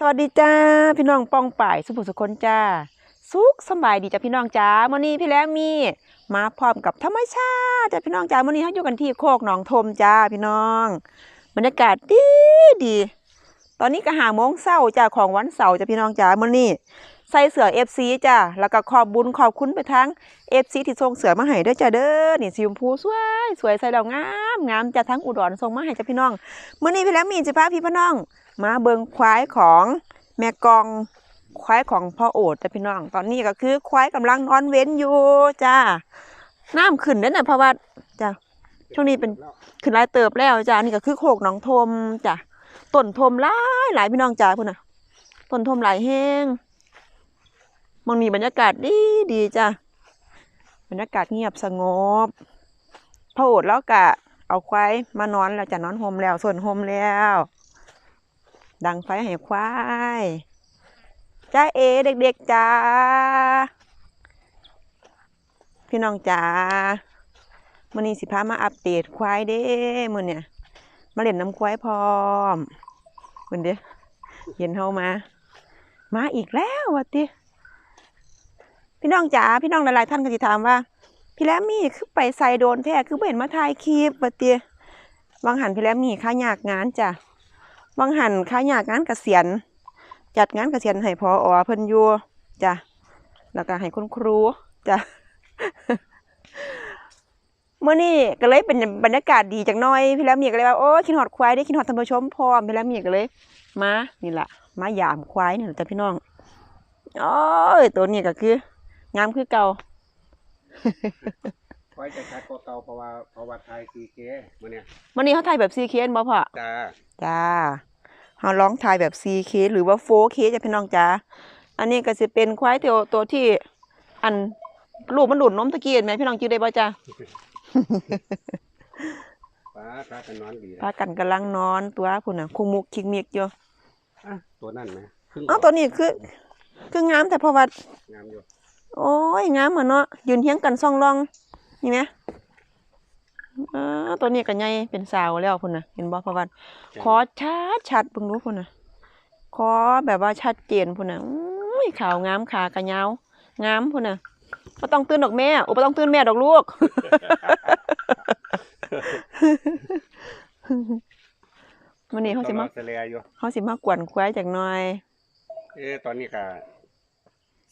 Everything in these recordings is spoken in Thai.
สวัสดีจ้าพี่น้องป้องป่ายสุภุสุคนจ้า สุขสบายดีจ้าพี่น้องจ้ามื่อนี้พี่แล้วมีมาพร้อมกับธรรมชาติจ้าพี่น้องจ้ามื่อนี้เขาอยู่กันที่โคกหนองทมจ้าพี่น้องบรรยากาศดีดี ตอนนี้ก็หาโมงเศร้าจ้าของวันเสาร์จ้าพี่น้องจ้ามื่อนี้ ใส่เสื้อ FC จ้าแล้วก็ขอบบุญขอบคุณไปทั้ง FC ที่ส่งเสือมาให้ด้อจ้าเด้อ นี่สีชมพูสวย สวยใส่แล้วงามงามจ้าทั้งอุดรส่งมาให้จ้าพี่น้องเมื้อนี้พี่แล้วมีสิพาพี่พี่น้อง มาเบิงควายของแม่กองควายของพ่อโอดจ้ะพี่น้อง ตอนนี้ก็คือควายกำลังนอนเว้นอยู่จ้าน้ำขึ้นเด้อน่ะเพราะว่าจ้ะช่วงนี้เป็นขึ้นลายเติบแล้วจ้านี่ก็คือโคกหนองทมจ้ะต้นทมหลายหลายพี่น้องจ้าพุ่นน่ะต้นทมหลายแห้ง มองมีบรรยากาศดีดีจ้ะบรรยากาศเงียบสงบพ่อโอดแล้วกะ เอาควายมานอนแล้วจะนอนโฮมแล้วส่วนโฮมแล้ว ดังไฟให้ควายจ้าเอเด็กๆจ้าพี่น้องจ้ามื่อนี้สิพามาอัปเดตควายเด้มื่อเนี่ยมาเล่นน้ำควายพร้อมเพิ่นเด้เห็นเฮามา มาอีกแล้ววะติ พี่น้องจ๋าพี่น้องหลายๆท่านก็สิถามว่า พี่แลมมี่คือไปใส่โดนแท้คือเห็นมาถ่ายคลิปวะติวางหันพี่แลมมี่ค่ายากงานจ้ะบางหันค้ายากงานเกษียณจัดงานเกษียณให้พออเพิ่นอยู่จ้ะแล้วก็ให้คุณครูจ้ะเมื่อนี้ก็เลยเป็นบรรยากาศดีจักหน้อยพี่แล้วมีก็เลยว่าโอ้ยคิดฮอดควายได้คิดฮอดท่านผู้ชมพร้อมพี่แล้วมีก็เลยมานี่แหละมายามควายนี่แหละจ้ะพี่น้องโอ้ยตัวนี้ก็คือ งามคือเก่าไว้จะชัดกว่าเก่าเพราะว่าเพราะว่าไทยซีเคมื่อเนี่ยวันนี้เขาถ่ายแบบซีเคนบ่พ่อจ้าจ้าเราร้องทายแบบ 4K หรือว่า 4K จะพี่น้องจ้าอันนี้ก็จะเป็นควายตัวตัวที่อันลูกมันดูดนมตะกี้เห็นไหมพี่น้องจื้อได้ป่ะจ้าป้าพากันนอนดีนะพากันกำลังนอนตัวพุ่นน่ะคุงมุกคิกเมียกอยู่อะตัวนั่นไหมครึ่งเอ้าตัวนี้คือ คืองามแต่เพราะว่างามอยู่ โอ้ยงามเหมือนเนาะยืนเทียงกันซ่องรองนี่ไหมอ่าตัวนี้ก็ใหญ่เป็นสาวแล้วพุ่นน่ะเห็นบ่เพราะว่าขอชัดชัดเบิ่งดูพุ่นน่ะขอแบบว่าชัดเจนพุ่นน่ะอุ้ยขาวงามขากระยาวงามพุ่นน่ะบ่ต้องตื่นดอกแม่โอ้บ่ต้องตื่นแม่ดอกลูกมื้อนี้เฮาสิมาเสลียอยู่เฮาสิมากวนควายจักหน่อย เอ๊ะตอนนี้ก็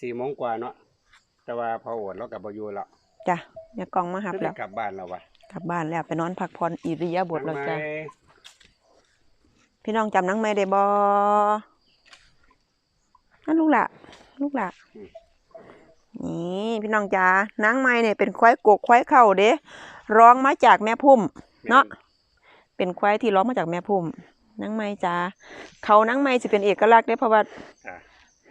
สี่โมงกว่าเนาะ แต่ว่าพอโอดเรากับบอยู่แล้วจ้ะเดี๋ยวกล่องมาหับคือแล้ได้วกลับบ้านแล้ววะกลับบ้านแล้วไปนอนพักผ่อนอิริยาบถแล้วจ้ะ ทำไมพี่น้องจำนังไม่ได้บ่นั่นลูกละลูกละนี่พี่น้องจ๋านางไม้เนี่ยเป็นควายกกควายเข่าเด้ร้องมาจากแม่พุ่ม เนาะ เป็นควายที่ร้องมาจากแม่พุ่มนางไม้จ๋าเขานางไม้สิเป็นเอกลักษณ์เด้เพราะว่าจ้ะ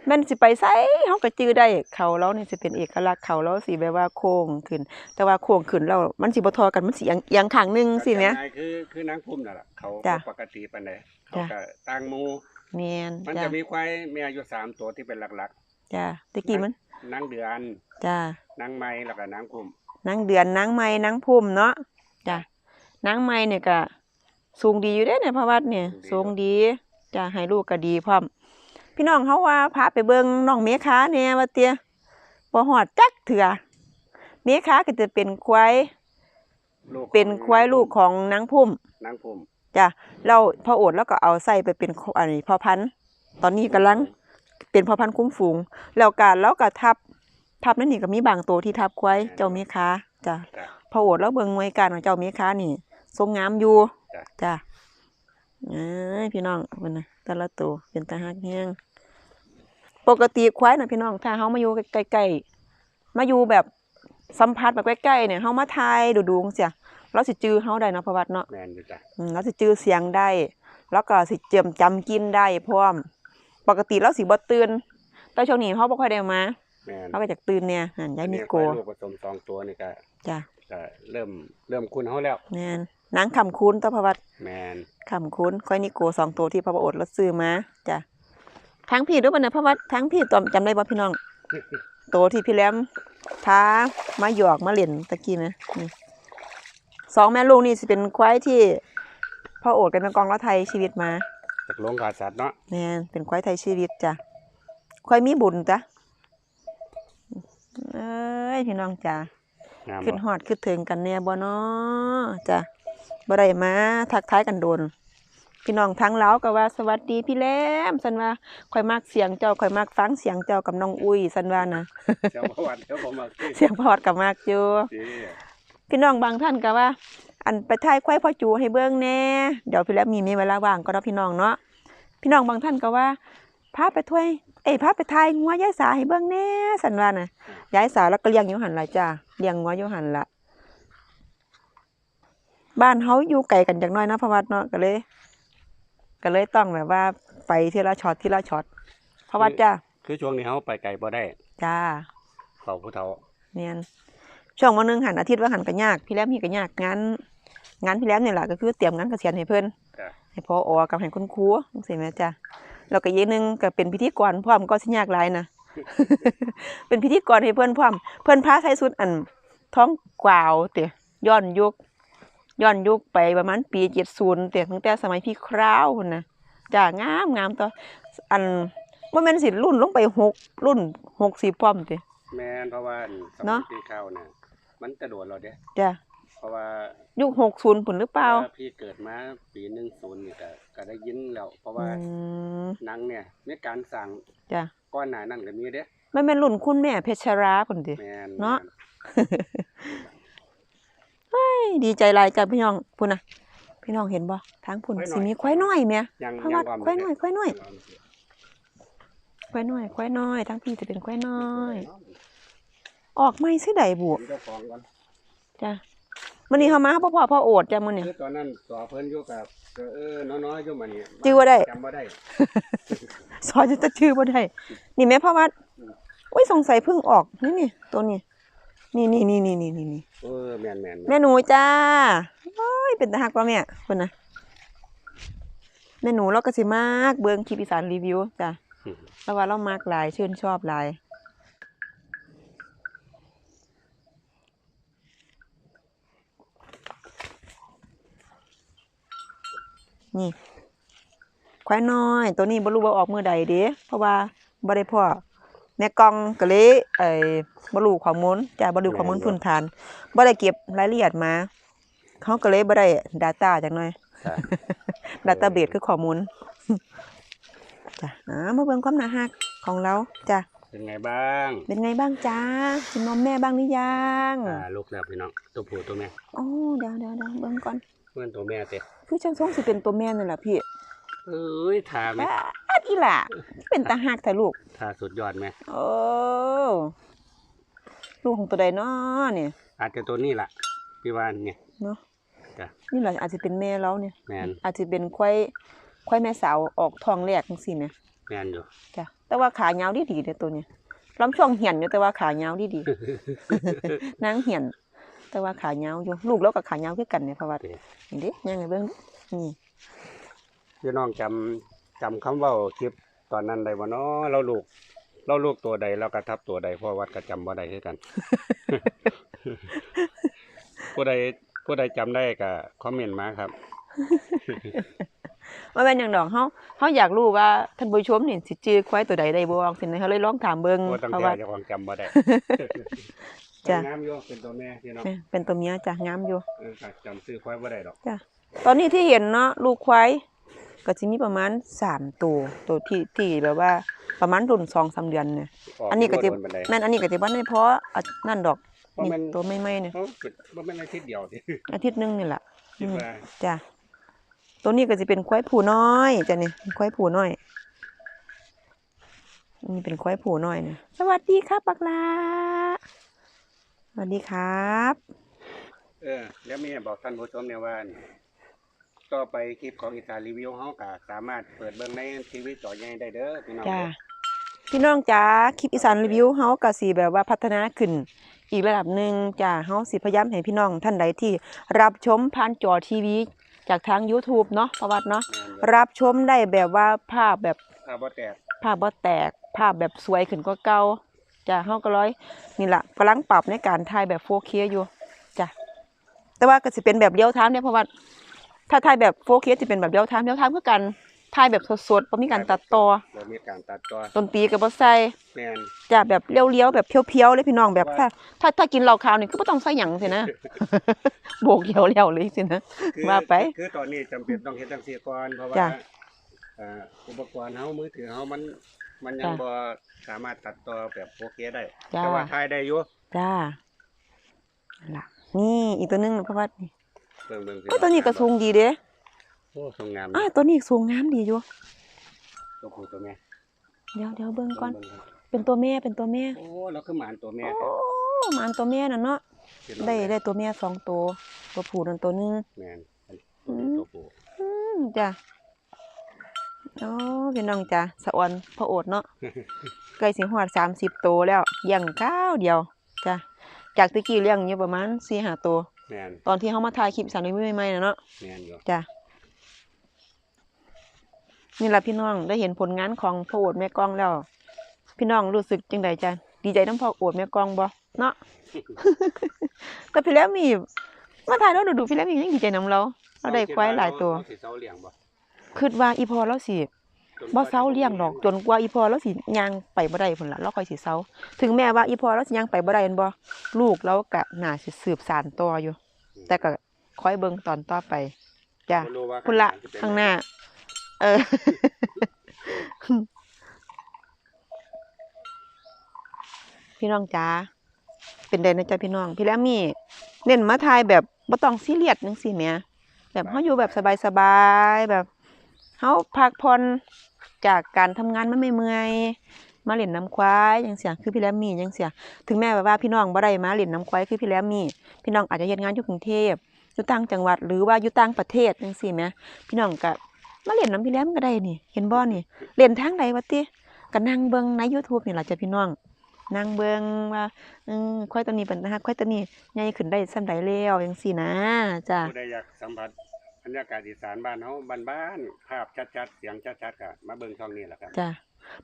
แม่นสิไปไสเฮาก็จื้อได้เขาเรานี่สิเป็นเอกลักษณ์เขาเราสิแบบว่าโค้งขึ้น แต่ว่าโค้งขึ้นแล้วมันสิบ่เทอกันมันสิเอียงเอียงข้างหนึงสิแหมก็จะคือคือนางพุ่มนั่นแหละเขาจ้ะปกติปานใดเขาจ้ะก็ตั้งหมูแม่นมันจ้ะจะมีควายมีอายุสามตัวที่เป็นหลักจ้ะตะกี้มันๆนางเดือนจ้ะนางไม้แล้วก็นางพุ่มนางเดือนนางไม้นางพุ่มเนาะจ้ะนางไม้เนี่ยก็สูงดีอยู่เด้เนี่ยพระวัดเนี่ยสูงดีจ้ะให้ลูกก็ดีพร้อม พี่น้องเขาว่าพาไปเบิ่งน้องเมฆาเนี่ยว่าเตี้ยบ่ฮอดจักเถื่อเมฆาก็จะเป็นควายลูกของเป็นควายลูกของนางพุ่มนางพุ่มจ้ะเราพอโอดแล้วก็เอาใส่ไปเป็นโคอันนี้พ่อพันธุ์ตอนนี้กำลังเป็นพ่อพันธุ์คุ้มฝูง แล้วการแล้วก็ทับทับนั่นนี่ก็มีบางตัวที่ทับควายเจ้าเมฆาจ้ะจ้ะพอโอดแล้วเบิ่งหน่วยการของเจ้าเมฆานี่ทรงงามอยู่จ้ะจ้ะเอ้ยพี่น้องเพิ่นน่ะ แต่ละตัวเป็นตาฮักแฮงปกติควายน่ะพี่น้องถ้าเฮามาอยู่ใกล้ๆมาอยู่แบบสัมผัสแบบใกล้ๆเนี่ยเฮามาทายดูๆจังซี่เราสิจื้อเฮาได้เนาะเพราะว่าเนาะแมนอยู่จ้ะอืมเราสิจื้อเสียงได้ แล้วก็สิเจิมจำกินได้พร้อม ปกติเราสิบ่ตื่นแต่ช่วงนี้เขาบ่ค่อยได้มาแมนเขาก็จากตื่นเนี่ยนั่นยายนิโก อันนี้ควายลูกผสมสองตัวนี่ก็จ้ะ ก็เริ่มเริ่มคุ้นเขาแล้ว แม่น นางคำคูณตะพวัดแมนคำคูณค่อยนิโกสองตัวที่พระโอษฐ์เราซื้อมาจ้ะทั้งพี่ด้วยบ่เนี่ยพระวัดทั้งพี่ตอมจำได้บ่พี่น้องตัวที่พี่แหลมท้ามาหยอกมาเล่นตะกี้นะนี่สองแม่ลูกนี่สิเป็นควายที่พ่อโอดกันกองละไทยชีวิตมาจากโรงฆ่าสัตว์เนาะแม่นเป็นควายไทยชีวิตจ้ะควายมีบุญจ้ะเอ้ยพี่น้องจ้ะงามขึ้นบ่ฮอดขึ้นถึงกันแน่บ่เนาะจ้ะ บ่ได้มาทักทายกันโดน พี่น้องทั้งลาวก็ว่าสวัสดีพี่แหลมสันว่าข่อยมักเสียงเจ้าข่อยมักฟังเสียงเจ้ากับน้องอุ้ยสันว่านะเจ้าประวัติเดี๋ยวผมมาคุยเสียงพอดก็มักอยู่สิพี่น้องบางท่านก็ว่า อันไปถ่ายควายพ่อจูให้เบิ่งแหน่เดี๋ยวพี่แหลมมีมีเวลาว่างก็เนาะพี่น้องเนาะพี่น้องบางท่านก็ว่าพาไปถ้วย เอ้ยพาไปถ่ายงัวยายสาให้เบิ่งแหน่สันว่าน่ะยายสาแล้วก็เลี้ยงอยู่หั่นล่ะจ้าเลี้ยงงัวอยู่หั่นล่ะ บ้านเฮาอยู่ไกลกันจักหน่อยเนาะเพราะว่าเนาะก็เลย ก็เลยต้องแบบว่าไปทีละช็อตทีละช็อตเพราะว่าจ้าคือช่วงนี้เฮาไปไกลบ่ได้จ้าเขาผู้เฒ่าเนียนช่วงวันหนึงหันอาทิตย์ว่าหันก็ยากพี่แรมพี่ก็ยากงานงานพี่แรมนี่แหละก็คือเตรียมงานเกษียณให้เพิ่นจ้ะให้พออกับให้คุณครูจังซี่แม่จ้าแล้วก็อีกหนึงก็เป็นพิธีกรพร้อมก็สิยากหลายนะเป็นพิธีกรให้เพิ่นพร้อม เพิ่นพาใส่สุดอันท้องกวาวเตะย้อนยุค ย้อนยุคไปประมาณปี70เตะตั้งแต่สมัยพี่คราวพุ่นน่ะจ้างามงามต่ออันบ่แม่นสิรุ่นลงไปหกรุ่น60พร้อมเตะแม่นเพราะว่าสเนาะมัยที่เข้าน่ะมันกระโดดเราเด้จ้ะเพราะว่ายุค60พุ่นหรือเปล่าพระพี่เกิดมาปี10นี่ก็ก็ได้ยินแล้วเพราะว่าอืมหนังเนี่ยมีการสั่งจ้ะก้อนหน้านั่นก็มีเด้มันเป็นรุ่นคุณแม่เพชรราพุ่นติแม่นเนาะเฮ้ย ดีใจหลายจ้ะพี่น้องพุ่นน่ะพี่น้องเห็นบ่ทางพุ่นสิมีควายน้อยแหม่ยังเพราะยัว่างว่าควายน้อยควายน้อยควายน้อยควายน้อยทั้งพี่จะเป็นควายน้อย ออกไม่สิใดบุเจ้าของก่อนจ้ะมื้อนี้เฮามาพ่อพ่อพ่อโอดจ้ะมื้อนี้คือตอนนั้นสอเพิ่นอยู่กับก็เออน้อยๆอยู่มานี่จื้อบ่ได้จำบ่ได้ซอยจะชื่อบ่ได้นี่แม่พ่อวัดอุ้ยสงสัยเพิ่งออกนี่นี่ตัวนี้ นี่นี่นี่นี่นี่นี่นี่เออแม่นแม่นแม่หนูจ้าโอ้ยเป็นตาหักว่าแม่คนนะแม่หนูเราก็สิมากเบิ่งคลิปอีสานรีวิวจ้ะแล้วว่าเรามากหลายชื่นชอบหลายนี่ควายน้อย ตัวนี้บ่รู้ว่าออกมือใดเด้เพราะว่าบ่ได้พ่อ แม่กองก็เลยเอ่อบ่รู้ข้อมูลจ้ะบ่รู้ข้อมูลพื้นฐานบ่ได้เก็บรายละเอียดมาเขาก็เลยบ่ได้ data จักหน่อยจ้ะ database คือข้อมูลจ้ะอ่ามาเบิ่งความน่ารักของเราจ้ะเป็นไงบ้าง เป็นไงบ้างจ้ากินนมแม่บ้างหรือยังอ่าลูกแล้วพี่น้องตัวผู้ตัวแม่โอ้เดี๋ยวเดี๋ยวเดี๋ยวเบิ่งก่อนเพื่อนตัวแม่เตะคือจังทรงสิเป็นตัวแม่นั่นแหละพี่เอ้ยทาไหมปาด อีหล่ะเป็นตาหักแต่ลูกทาสุดยอดไหมโอ้ลูกของตัวใดเนาะเนี่ยอาจจะตัวนี้ล่ะพี่ว่าเนี่ยเนาะจ้ะนี่แหละอาจจะเป็นแม่เราเนี่ยแม่นอาจจะเป็นควายควายแม่สาวออกท้องแรกจังซี่แหมแม่นอยู่จ้ะแต่ว่าขายาวดีดีๆเด้อตัวเนี้ยลำช่วงเหียนอยู่แต่ว่าขายาวดีดีๆนางเหียน แต่ว่าขายาวอยู่ลูกแล้วก็ขายาวคือกันเนี่ยเพราะว่าเด้นี่เด้ยังไงเบิ่งดูนี่พี่น้องจำ จำคำเว่าคลิปตอนนั้นได้บ่เนาะเราลูก เราลูกตัวใดเรากระทับตัวใดเพราะวัดก็จำบ่ได้คือกัน ผู้ใดผู้ใดจำได้ก็คอมเมนต์มาครับว่าแม่นหยังดอกเฮาเฮาอยากรู้ว่าท่านผู้ชมนี่สิจื้อควายตัวใดได้บ่สินะเฮาเลยลองถามเบิ่งว่าตั้งเพราะแต่ว่าเจ้าของจำบ่ได้จ้ะน้ำอยู่เป็นตัวแม่พี่น้องแม่เป็นตัวเมียจ้ะงามอยู่เออก็จำซื้อควายบ่ได้ดอกตอนนี้ที่เห็นเนาะลูกควาย ก็สิมีประมาณ3ตัวตัวที่ที่แบบว่าประมาณรุ่น2-3เดือนเนี่ยอันนี้ก็จะโดบันไดแม่นอันนี้ก็สิบ่ได้เพราะอันนั่นดอกเพราะนี่มันตัวใหม่ๆเนี่ยเขาเป็นบ่แม่นอาทิตย์เดียวสิอาทิตย์หนึงนี่ล่ะคิดว่าจ้ะตัวนี้ก็จะเป็นควายผูน้อยจ้ะนี่เป็นควายผูน้อยนี่เป็นควายผูน้อยเนี่ยสวัสดีครับบักลาสวัสดีครับ เออ แล้วมีบอกท่านผู้ชมเนี่ยว่านี่ ต่อไปคลิปของอีสานรีวิวเฮาก็สามารถเปิดเบิ่งในทีวีจอใหญ่ได้เด้อพี่น้องจ้าพี่น้องจ้าคลิปอีสานรีวิวเฮาก็สิแบบว่าพัฒนาขึ้น อีกระดับหนึ่งจ้าเฮาสิพยายามให้พี่น้องท่านใดที่รับชมผ่านจอทีวีจากทาง YouTube เนาะประวัติเนาะแม่นอยู่รับชมได้แบบว่าภาพแบบถ้าบ่แตกภาพบ่แตก ภาพแบบสวยขึ้นกว่าเก่าจ้ะเฮาก็ร้อยนี่ล่ะกำลังปรับในการถ่ายแบบ 4K อยู่จ้ะแต่ว่าก็สิเป็นแบบเรียลไทม์เนี่ยเพราะว่า ถ้าถ่ายแบบ 4K สิเป็นแบบเรียลไทม์เรียลไทม์คือกันถ่ายแบบสดๆบ่มีการตัดต่อเรามีการตัดต่อดนตรีก็บ่ใส่แม่นจ้ะแบบเลี้ยวๆแบบเพียวๆเลยพี่น้องแบบว่าถ้าถ้าถ้ากินเหล้าขาวนี่ก็บ่ต้องใส่หยังสินะโบกเหี่ยวแล้วเลยสินะคือว่าไป คือตอนนี้จำเป็นต้องเฮ็ดจังซี่ก่อนเพราะว่าจ้ะเอ่ออุปกรณ์เฮามือถือเฮามันมันยังจ้ะบ่สามารถตัดต่อแบบโอเคได้จ้าแต่ว่าถ่ายได้อยู่จ้านั่นล่ะนี่อีกตัวหนึงนะเพราะว่านี่ เบิ่งเบิ่งสิโอ้ตัวนี้ก็สูงดีเด้โอ้ทรงงามอ้าตัวนี้สูงงามดีอยู่ตัวผู้ตัวแม่เดี๋ยวเดี๋ยวเบิ่งก่อน เบิ่งครับเป็นตัวแม่เป็นตัวแม่โอ้แล้วคือหมานตัวแม่โอ้หมันตัวแม่น่ะเนาะแท้ได้ได้ตัวแม่สองตัว ตัวผู้นั่นตัวหนึง แม่นอืม ตัวผู้อืมจ้ะโอ้พี่น้องจ้ะสะออนพระโอษฐ์เนาะ ใกล้สิฮอด30ตัวแล้วอย่างก้าวเดียวจ้ะจากตะกี้เลี้ยงอยู่ประมาณ4-5ตัว แม่นตอนที่เฮามาถ่ายคลิปสาวน้อยใหม่ๆน่ะเนาะแม่นอยู่จ้ะนี่ล่ะพี่น้องได้เห็นผลงานของพ่อโอดแม่กองแล้ว พี่น้องรู้สึกจังไดจ้ะดีใจน้ำพ่อโอดแม่กองบ่เนาะ แต่พี่แล้วมีมาถ่ายแล้วดูๆพี่แล้วมียังดีใจนํเราเราได้ควายหลายตัว เรสิเซาเลี้ยงบ่ คิดว่าอีพอเราสิจน บ่เซาเลี้ยงดอกจนกว่าอีพอเราสิย่างไปบ่ได้พุ่นล่ะเราค่อยสิเซาถึงแม้ว่าอีพอเราสิย่างไปบ่ได้แม่นบ่ลูกเราก็น่าสิสืบสานต่ออยู่ แต่ก็คอยเบิ่งตอนต่อไปจ้ะบ่รู้ว่าคุณละสิเป็ข้างหน้า เออพี่น้องจ๋าเป็นไดนะจ๊ะพี่น้อง พี่แล้วมีเน้นมาทายแบบบ่ต้องซีเรียสจังซี่แหมแบบเฮาอยู่แบบสบายๆแบบเฮาพักผ่อน จากการทำงานมันไม่เมื่อยมาเล่นน้ำควายจังซี่คือพี่แล้วมีจังซี่ถึงแม้แบบว่าพี่น้องบ่ได้มาเล่นน้ำควายคือพี่แล้วมีพี่น้องอาจจะเฮ็ดงานอยู่กรุงเทพอยู่ต่างจังหวัดหรือว่าอยู่ต่างประเทศจังซี่แหมพี่น้องก็มาเล่นน้ำพี่แลมก็ได้นี่ เห็นบ่นี่เล่นทางใดวะติก็นั่งเบิ่งใน YouTube นี่ล่ะจ้ะพี่น้องนั่งเบิ่งว่าอือควายตัวนี้เป็นนะฮะควายตัวนี้ใหญ่ขึ้นได้ส่ำใดแล้วจังซี่นะจ้ะผู้ใดอยากสัมผัส บรรยากาศอีสานบ้านเฮาบ้านๆภาพชัดๆเสียงชัดๆก็มาเบิ่งช่องนี้แหละครับ จ้ะ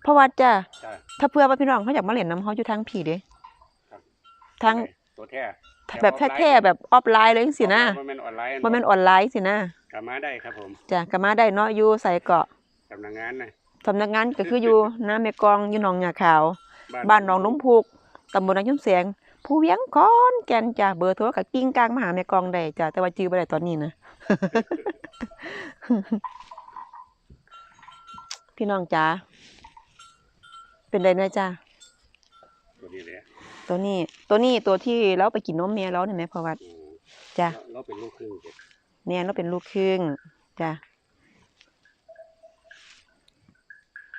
เพราะว่าจ้ะจ้าถ้าเผื่อว่าพี่น้องเขาอยากมาเล่นน้ำเขาอยู่ทางผีเด้ครับทางตัวแท้แบบแท้ๆแบบออฟไลน์เลยจังซี่นะบ่แม่นออนไลน์บ่แม่นออนไลน์สินะก็มาได้ครับผมจ้ะก็มาได้เนาะอยู่ไสเกาะสำนักงานนะสำนักงานก็คืออยู่น้าแม่กลองอยู่หนองหญ้าขาว บ้านหนองนุ่มพุกตำบลนายุ่มแสงผู้เวียงคอนแก่นจ้ะเบอร์โทรกับกิ้งกลางมาหาแม่กองได้จ้ะแต่ว่าจื้อบ่ได้ตอนนี้นะ พี่น้องจ๋าเป็นไดนะจ้ะตัวนี้แหละตัวนี้ ตัวนี้ตัวที่เราไปกินนมแม่เราเนี่ยแม่พอวัดอืมจ้ะเราเป็นลูกครึ่งเด็กแม่เราเป็นลูกครึ่งจ้ะ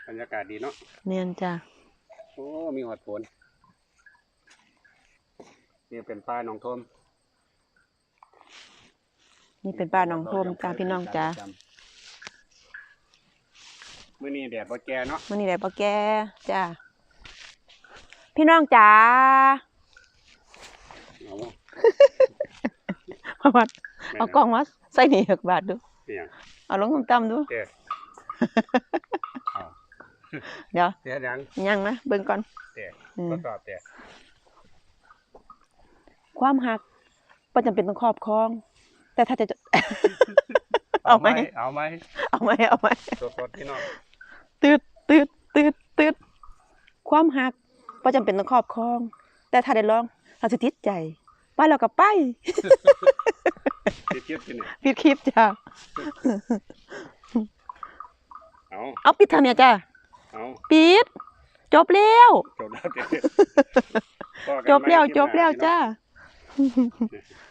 บรรยากาศดีเนาะแม่นจ้ะโอ้มีหอดฝนนี่เป็นป้าหนองทม นี่เป็นป้าน้องโทมจ้ะพี่น้องจ้ะมื้อนี้แดดบ่แก่เนาะมื้อนี้ได้บ่แก่จ้ะพี่น้องจ๋าเอาพอวัดแม่นเอากล้องมาใส่นี่6บาทดูเสียงเอาลงต่ำๆดูเด้อเอาเดี๋ยวเสียหยังยังนะเบิ่งก่อนเด้ออืมทดสอบเด้อความหักบ่จำเป็นต้องครอบครอง แต่ถ้าจะเอาไหม เอาไหมเอาไหมเอาไหมสดๆพี่น้องตืดตืดตืดตืดความหักบ่จำเป็นต้องครอบครอง แต่ถ้าได้ลองเราสิติดใจ ไปแล้วก็ไปสิคิดสิเนี่ยปิดคลิปจ้าเอาเอาปิดทำเนี่ยจ้าเอาปิด จบแล้ว จบแล้วเด้อพอกันจบแล้วใหม่คลิปจบแล้วหน้จ้าพ